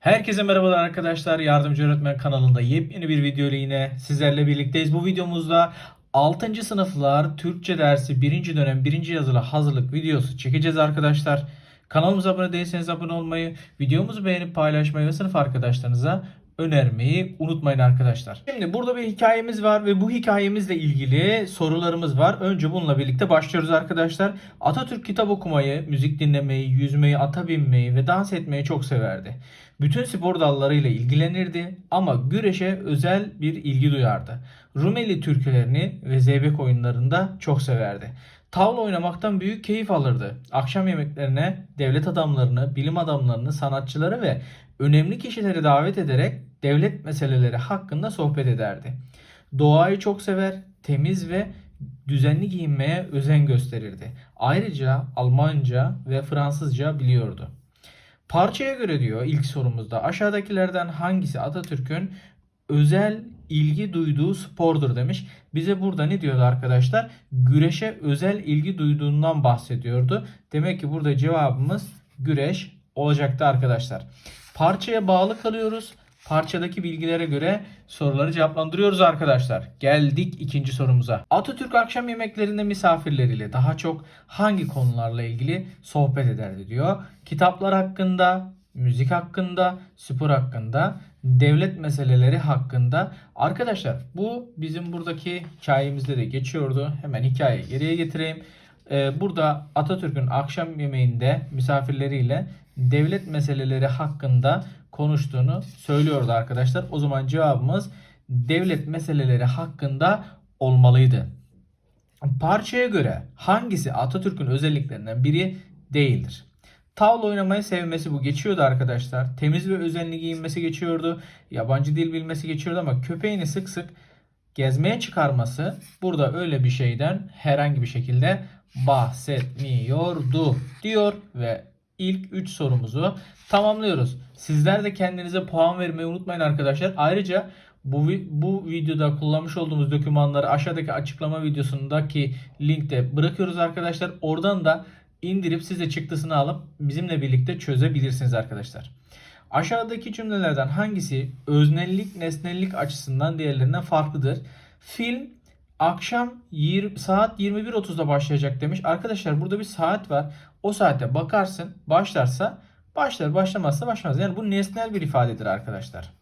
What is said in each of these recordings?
Herkese merhabalar arkadaşlar. Yardımcı Öğretmen kanalında yepyeni bir video ile yine sizlerle birlikteyiz. Bu videomuzda 6. sınıflar Türkçe dersi 1. dönem 1. yazılı hazırlık videosu çekeceğiz arkadaşlar. Kanalımıza abone değilseniz abone olmayı, videomuzu beğenip paylaşmayı ve sınıf arkadaşlarınıza önermeyi unutmayın arkadaşlar. Şimdi burada bir hikayemiz var ve bu hikayemizle ilgili sorularımız var. Önce bununla birlikte başlıyoruz arkadaşlar. Atatürk kitap okumayı, müzik dinlemeyi, yüzmeyi, ata binmeyi ve dans etmeyi çok severdi. Bütün spor dallarıyla ilgilenirdi ama güreşe özel bir ilgi duyardı. Rumeli türkülerini ve zeybek oyunlarında çok severdi. Tavla oynamaktan büyük keyif alırdı. Akşam yemeklerine devlet adamlarını, bilim adamlarını, sanatçıları ve önemli kişileri davet ederek devlet meseleleri hakkında sohbet ederdi. Doğayı çok sever, temiz ve düzenli giyinmeye özen gösterirdi. Ayrıca Almanca ve Fransızca biliyordu. Parçaya göre diyor ilk sorumuzda aşağıdakilerden hangisi Atatürk'ün özel ilgi duyduğu spordur demiş. Bize burada ne diyordu arkadaşlar? Güreşe özel ilgi duyduğundan bahsediyordu. Demek ki burada cevabımız güreş olacaktı arkadaşlar. Parçaya bağlı kalıyoruz. Parçadaki bilgilere göre soruları cevaplandırıyoruz arkadaşlar. Geldik ikinci sorumuza. Atatürk akşam yemeklerinde misafirleriyle daha çok hangi konularla ilgili sohbet ederdi diyor. Kitaplar hakkında, müzik hakkında, spor hakkında, devlet meseleleri hakkında. Arkadaşlar bu bizim buradaki hikayemizde de geçiyordu. Hemen hikayeyi geriye getireyim. Ee, burada Atatürk'ün akşam yemeğinde misafirleriyle devlet meseleleri hakkında konuştuğunu söylüyordu arkadaşlar. O zaman cevabımız devlet meseleleri hakkında olmalıydı. Parçaya göre hangisi Atatürk'ün özelliklerinden biri değildir? Tavla oynamayı sevmesi bu geçiyordu arkadaşlar. Temiz ve özenli giyinmesi geçiyordu. Yabancı dil bilmesi geçiyordu ama köpeğini sık sık gezmeye çıkarması burada öyle bir şeyden herhangi bir şekilde bahsetmiyordu diyor ve ilk 3 sorumuzu tamamlıyoruz. Sizler de kendinize puan vermeyi unutmayın arkadaşlar. Ayrıca bu, bu videoda kullanmış olduğumuz dokümanları aşağıdaki açıklama videosundaki linkte bırakıyoruz arkadaşlar. Oradan da indirip siz de çıktısını alıp bizimle birlikte çözebilirsiniz arkadaşlar. Aşağıdaki cümlelerden hangisi öznellik nesnellik açısından diğerlerinden farklıdır? Film akşam 20, saat 21.30'da başlayacak demiş. Arkadaşlar burada bir saat var. O saate bakarsın başlarsa başlar başlamazsa başlamaz. Yani bu nesnel bir ifadedir arkadaşlar.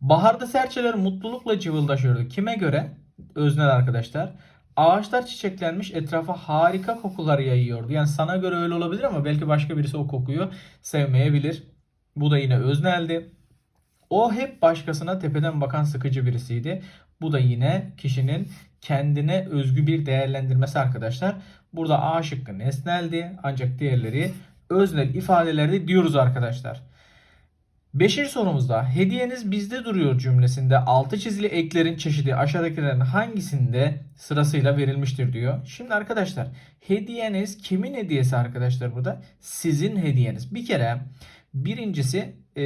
Baharda serçeler mutlulukla cıvıldaşıyordu. Kime göre? Öznel arkadaşlar. Ağaçlar çiçeklenmiş etrafa harika kokular yayıyordu. Yani sana göre öyle olabilir ama belki başka birisi o kokuyu sevmeyebilir. Bu da yine özneldi. O hep başkasına tepeden bakan sıkıcı birisiydi. Bu da yine kişinin kendine özgü bir değerlendirmesi arkadaşlar. Burada A şıkkı nesneldi ancak diğerleri öznel ifadelerdi diyoruz arkadaşlar. Beşinci sorumuzda hediyeniz bizde duruyor cümlesinde altı çizili eklerin çeşidi aşağıdakilerin hangisinde sırasıyla verilmiştir diyor. Şimdi arkadaşlar hediyeniz kimin hediyesi arkadaşlar burada? Sizin hediyeniz. Bir kere birincisi e,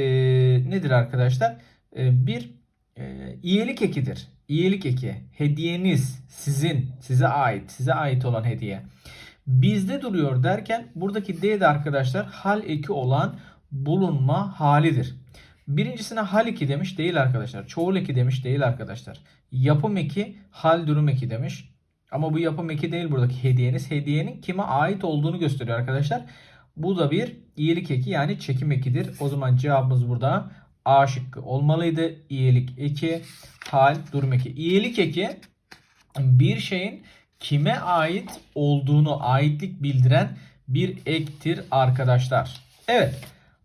nedir arkadaşlar? E, bir e, iyilik ekidir. İyilik eki. Hediyeniz sizin, size ait, size ait olan hediye. Bizde duruyor derken buradaki D de arkadaşlar hal eki olan bulunma halidir. Birincisine hal eki demiş değil arkadaşlar. Çoğul eki demiş değil arkadaşlar. Yapım eki hal durum eki demiş. Ama bu yapım eki değil buradaki hediyeniz. Hediyenin kime ait olduğunu gösteriyor arkadaşlar. Bu da bir iyilik eki yani çekim ekidir. O zaman cevabımız burada A şıkkı olmalıydı. İyilik eki, hal, durum eki. İyilik eki bir şeyin kime ait olduğunu aitlik bildiren bir ektir arkadaşlar. Evet.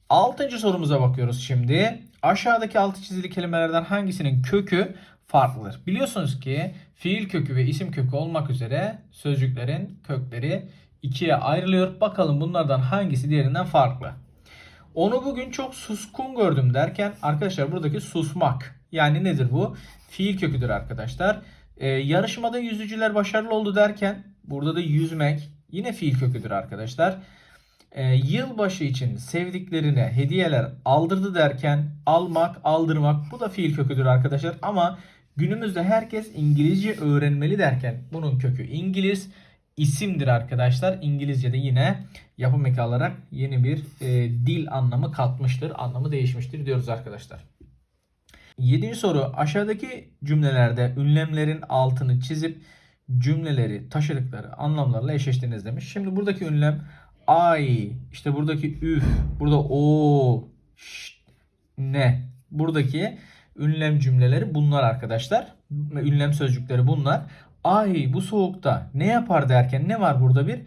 Altıncı sorumuza bakıyoruz şimdi. Aşağıdaki altı çizili kelimelerden hangisinin kökü farklıdır? Biliyorsunuz ki fiil kökü ve isim kökü olmak üzere sözcüklerin kökleri ikiye ayrılıyor. Bakalım bunlardan hangisi diğerinden farklı? Onu bugün çok suskun gördüm derken arkadaşlar buradaki susmak yani nedir bu? Fiil köküdür arkadaşlar. Ee, yarışmada yüzücüler başarılı oldu derken burada da yüzmek yine fiil köküdür arkadaşlar. Ee, yılbaşı için sevdiklerine hediyeler aldırdı derken almak, aldırmak bu da fiil köküdür arkadaşlar. Ama günümüzde herkes İngilizce öğrenmeli derken bunun kökü İngiliz, isimdir arkadaşlar. İngilizce'de yine yapım eki alarak yeni bir e, dil anlamı katmıştır. Anlamı değişmiştir diyoruz arkadaşlar. Yedinci soru. Aşağıdaki cümlelerde ünlemlerin altını çizip cümleleri taşıdıkları anlamlarla eşleştiriniz demiş. Şimdi buradaki ünlem ay, işte buradaki üf, burada o, şşt, ne. Buradaki ünlem cümleleri bunlar arkadaşlar. Ünlem sözcükleri bunlar. Ay bu soğukta ne yapar derken ne var burada bir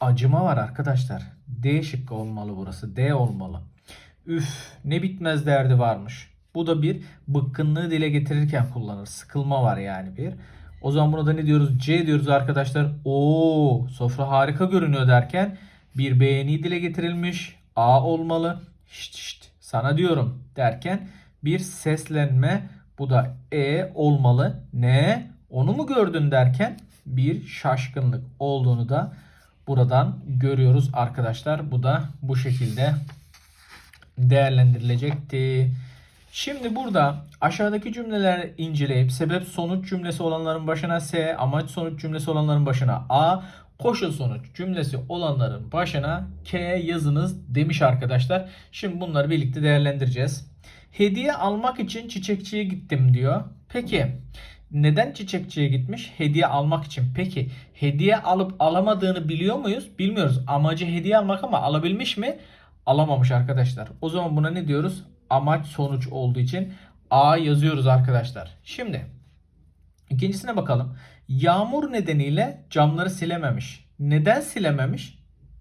acıma var arkadaşlar. D şıkkı olmalı burası. D olmalı. Üf ne bitmez derdi varmış. Bu da bir bıkkınlığı dile getirirken kullanır. Sıkılma var yani bir. O zaman buna da ne diyoruz? C diyoruz arkadaşlar. Oo sofra harika görünüyor derken bir beğeni dile getirilmiş. A olmalı. Şşt şşt sana diyorum derken bir seslenme. Bu da E olmalı. Ne? Onu mu gördün derken bir şaşkınlık olduğunu da buradan görüyoruz arkadaşlar. Bu da bu şekilde değerlendirilecekti. Şimdi burada aşağıdaki cümleler inceleyip sebep sonuç cümlesi olanların başına S, amaç sonuç cümlesi olanların başına A, koşul sonuç cümlesi olanların başına K yazınız demiş arkadaşlar. Şimdi bunları birlikte değerlendireceğiz. Hediye almak için çiçekçiye gittim diyor. Peki neden çiçekçiye gitmiş? Hediye almak için. Peki hediye alıp alamadığını biliyor muyuz? Bilmiyoruz. Amacı hediye almak ama alabilmiş mi? Alamamış arkadaşlar. O zaman buna ne diyoruz? Amaç sonuç olduğu için A yazıyoruz arkadaşlar. Şimdi ikincisine bakalım. Yağmur nedeniyle camları silememiş. Neden silememiş?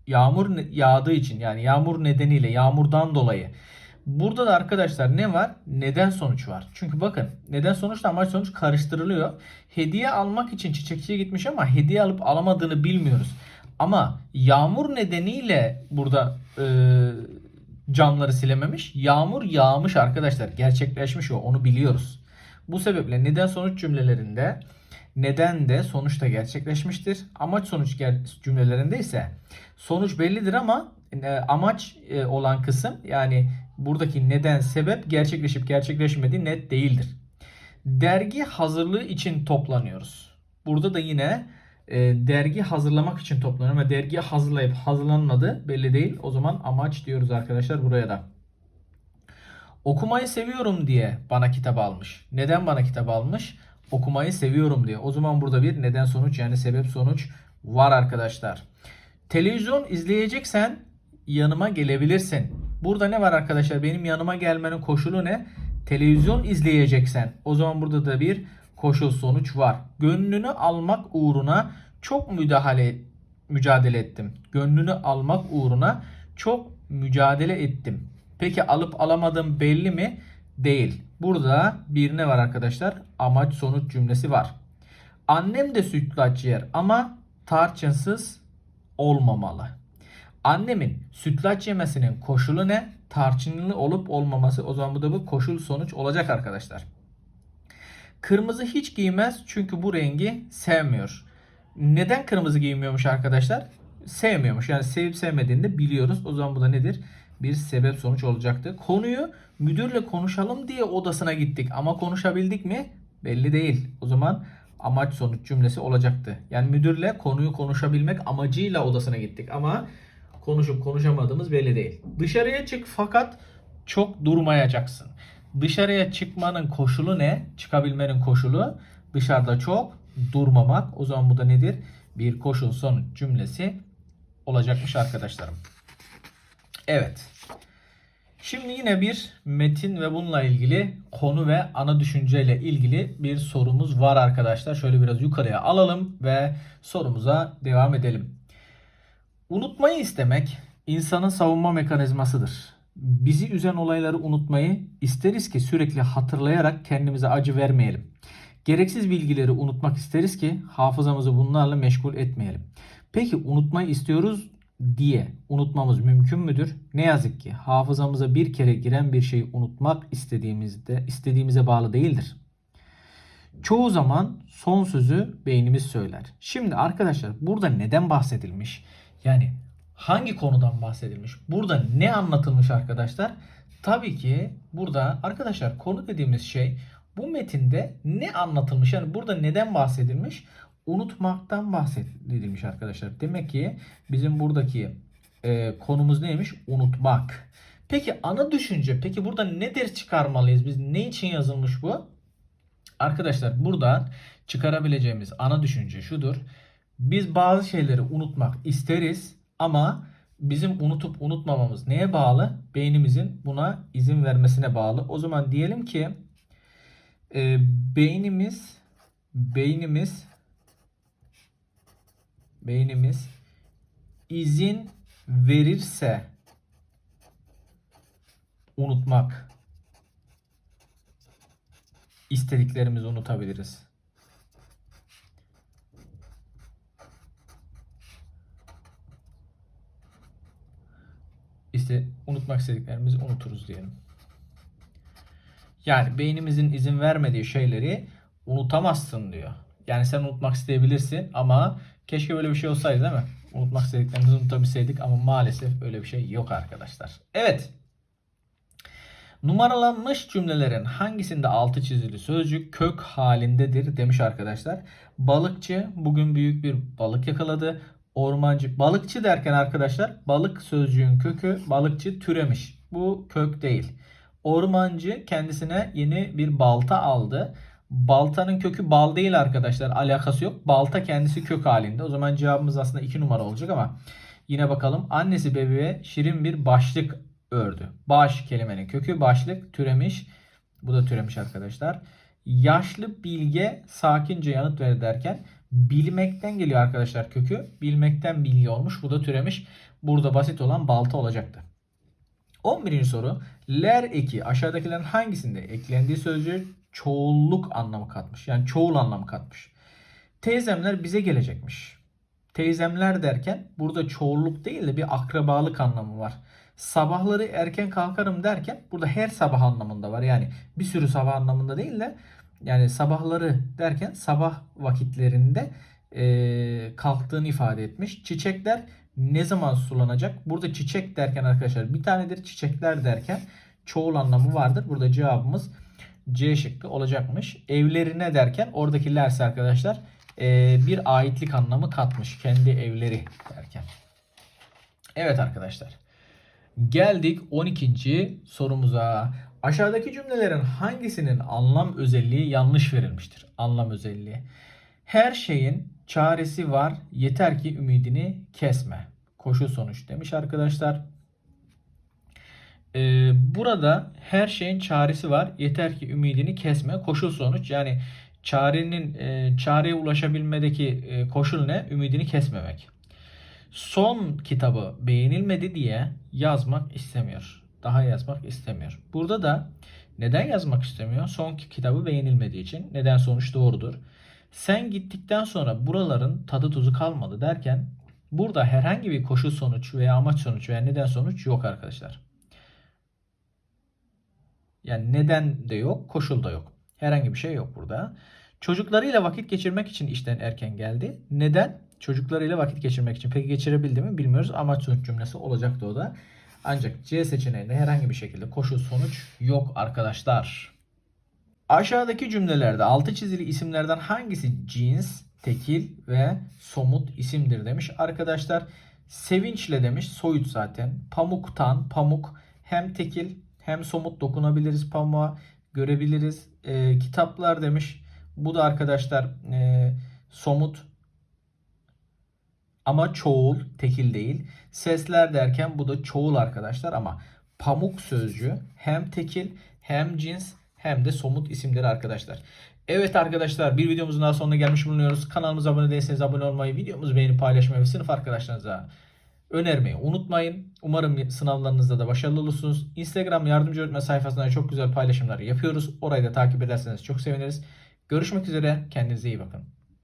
Yağmur yağdığı için yani yağmur nedeniyle yağmurdan dolayı. Burada da arkadaşlar ne var? Neden sonuç var. Çünkü bakın neden sonuçla amaç sonuç karıştırılıyor. Hediye almak için çiçekçiye gitmiş ama hediye alıp alamadığını bilmiyoruz. Ama yağmur nedeniyle burada e, camları silememiş. Yağmur yağmış arkadaşlar. Gerçekleşmiş o. Onu biliyoruz. Bu sebeple neden sonuç cümlelerinde neden de sonuç da gerçekleşmiştir. Amaç sonuç cümlelerinde ise sonuç bellidir ama e, amaç e, olan kısım yani buradaki neden sebep gerçekleşip gerçekleşmediği net değildir. Dergi hazırlığı için toplanıyoruz. Burada da yine e, dergi hazırlamak için toplanıyor ama dergi hazırlayıp hazırlanmadı belli değil. O zaman amaç diyoruz arkadaşlar buraya da. Okumayı seviyorum diye bana kitap almış. Neden bana kitap almış? Okumayı seviyorum diye. O zaman burada bir neden sonuç yani sebep sonuç var arkadaşlar. Televizyon izleyeceksen yanıma gelebilirsin. Burada ne var arkadaşlar? Benim yanıma gelmenin koşulu ne? Televizyon izleyeceksen. O zaman burada da bir koşul sonuç var. Gönlünü almak uğruna çok müdahale mücadele ettim. Gönlünü almak uğruna çok mücadele ettim. Peki alıp alamadım belli mi? Değil. Burada bir ne var arkadaşlar? Amaç sonuç cümlesi var. Annem de sütlaç yer ama tarçınsız olmamalı. Annemin sütlaç yemesinin koşulu ne? Tarçınlı olup olmaması. O zaman bu da bu koşul sonuç olacak arkadaşlar. Kırmızı hiç giymez çünkü bu rengi sevmiyor. Neden kırmızı giymiyormuş arkadaşlar? Sevmiyormuş. Yani sevip sevmediğini de biliyoruz. O zaman bu da nedir? Bir sebep sonuç olacaktı. Konuyu müdürle konuşalım diye odasına gittik ama konuşabildik mi? Belli değil. O zaman amaç sonuç cümlesi olacaktı. Yani müdürle konuyu konuşabilmek amacıyla odasına gittik ama konuşup konuşamadığımız belli değil. Dışarıya çık fakat çok durmayacaksın. Dışarıya çıkmanın koşulu ne? Çıkabilmenin koşulu dışarıda çok durmamak. O zaman bu da nedir? Bir koşul sonuç cümlesi olacakmış arkadaşlarım. Evet. Şimdi yine bir metin ve bununla ilgili konu ve ana düşünceyle ilgili bir sorumuz var arkadaşlar. Şöyle biraz yukarıya alalım ve sorumuza devam edelim. Unutmayı istemek insanın savunma mekanizmasıdır. Bizi üzen olayları unutmayı isteriz ki sürekli hatırlayarak kendimize acı vermeyelim. Gereksiz bilgileri unutmak isteriz ki hafızamızı bunlarla meşgul etmeyelim. Peki unutmayı istiyoruz diye unutmamız mümkün müdür? Ne yazık ki hafızamıza bir kere giren bir şeyi unutmak istediğimizde istediğimize bağlı değildir. Çoğu zaman son sözü beynimiz söyler. Şimdi arkadaşlar burada neden bahsedilmiş? Yani hangi konudan bahsedilmiş? Burada ne anlatılmış arkadaşlar? Tabii ki burada arkadaşlar konu dediğimiz şey bu metinde ne anlatılmış? Yani burada neden bahsedilmiş? unutmaktan bahsedilmiş arkadaşlar. Demek ki bizim buradaki e, konumuz neymiş? Unutmak. Peki ana düşünce. Peki burada ne ders çıkarmalıyız? Biz ne için yazılmış bu? Arkadaşlar buradan çıkarabileceğimiz ana düşünce şudur. Biz bazı şeyleri unutmak isteriz ama bizim unutup unutmamamız neye bağlı? Beynimizin buna izin vermesine bağlı. O zaman diyelim ki e, beynimiz beynimiz beynimiz izin verirse unutmak istediklerimizi unutabiliriz. İşte unutmak istediklerimizi unuturuz diyelim. Yani beynimizin izin vermediği şeyleri unutamazsın diyor. Yani sen unutmak isteyebilirsin ama keşke böyle bir şey olsaydı değil mi? Unutmak istediklerimizi unutabilseydik ama maalesef öyle bir şey yok arkadaşlar. Evet. Numaralanmış cümlelerin hangisinde altı çizili sözcük kök halindedir demiş arkadaşlar. Balıkçı bugün büyük bir balık yakaladı. Ormancı balıkçı derken arkadaşlar balık sözcüğün kökü balıkçı türemiş. Bu kök değil. Ormancı kendisine yeni bir balta aldı. Baltanın kökü bal değil arkadaşlar. Alakası yok. Balta kendisi kök halinde. O zaman cevabımız aslında 2 numara olacak ama yine bakalım. Annesi bebeğe şirin bir başlık ördü. Baş kelimenin kökü başlık türemiş. Bu da türemiş arkadaşlar. Yaşlı bilge sakince yanıt verir derken bilmekten geliyor arkadaşlar kökü. Bilmekten bilgi olmuş. Bu da türemiş. Burada basit olan balta olacaktı. 11. soru. Ler eki aşağıdakilerin hangisinde eklendiği sözcüğü çoğulluk anlamı katmış. Yani çoğul anlamı katmış. Teyzemler bize gelecekmiş. Teyzemler derken burada çoğulluk değil de bir akrabalık anlamı var. Sabahları erken kalkarım derken burada her sabah anlamında var. Yani bir sürü sabah anlamında değil de yani sabahları derken sabah vakitlerinde e, kalktığını ifade etmiş. Çiçekler ne zaman sulanacak? Burada çiçek derken arkadaşlar bir tanedir. Çiçekler derken çoğul anlamı vardır. Burada cevabımız C şıkkı olacakmış. Evlerine derken oradakilerse arkadaşlar e, bir aitlik anlamı katmış. Kendi evleri derken. Evet arkadaşlar. Geldik 12. sorumuza. Aşağıdaki cümlelerin hangisinin anlam özelliği yanlış verilmiştir? Anlam özelliği. Her şeyin çaresi var. Yeter ki ümidini kesme. Koşu sonuç demiş arkadaşlar. Ee, burada her şeyin çaresi var. Yeter ki ümidini kesme. Koşul sonuç. Yani çarenin e, çareye ulaşabilmedeki e, koşul ne? Ümidini kesmemek. Son kitabı beğenilmedi diye yazmak istemiyor. Daha yazmak istemiyor. Burada da neden yazmak istemiyor? Son kitabı beğenilmediği için. Neden sonuç doğrudur. Sen gittikten sonra buraların tadı tuzu kalmadı derken burada herhangi bir koşul sonuç veya amaç sonuç veya neden sonuç yok arkadaşlar. Yani neden de yok, koşul da yok. Herhangi bir şey yok burada. Çocuklarıyla vakit geçirmek için işten erken geldi. Neden? Çocuklarıyla vakit geçirmek için. Peki geçirebildi mi bilmiyoruz. Amaç sonuç cümlesi olacaktı o da. Ancak C seçeneğinde herhangi bir şekilde koşul sonuç yok arkadaşlar. Aşağıdaki cümlelerde altı çizili isimlerden hangisi cins, tekil ve somut isimdir demiş. Arkadaşlar sevinçle demiş soyut zaten. Pamuktan pamuk hem tekil hem somut dokunabiliriz pamuğa görebiliriz. E, kitaplar demiş. Bu da arkadaşlar e, somut ama çoğul tekil değil. Sesler derken bu da çoğul arkadaşlar ama pamuk sözcüğü hem tekil hem cins hem de somut isimleri arkadaşlar. Evet arkadaşlar bir videomuzun daha sonuna gelmiş bulunuyoruz. Kanalımıza abone değilseniz abone olmayı, videomuzu beğenip paylaşmayı ve sınıf arkadaşlarınıza önermeyi unutmayın. Umarım sınavlarınızda da başarılı olursunuz. Instagram yardımcı öğretmen sayfasında çok güzel paylaşımlar yapıyoruz. Orayı da takip ederseniz çok seviniriz. Görüşmek üzere. Kendinize iyi bakın.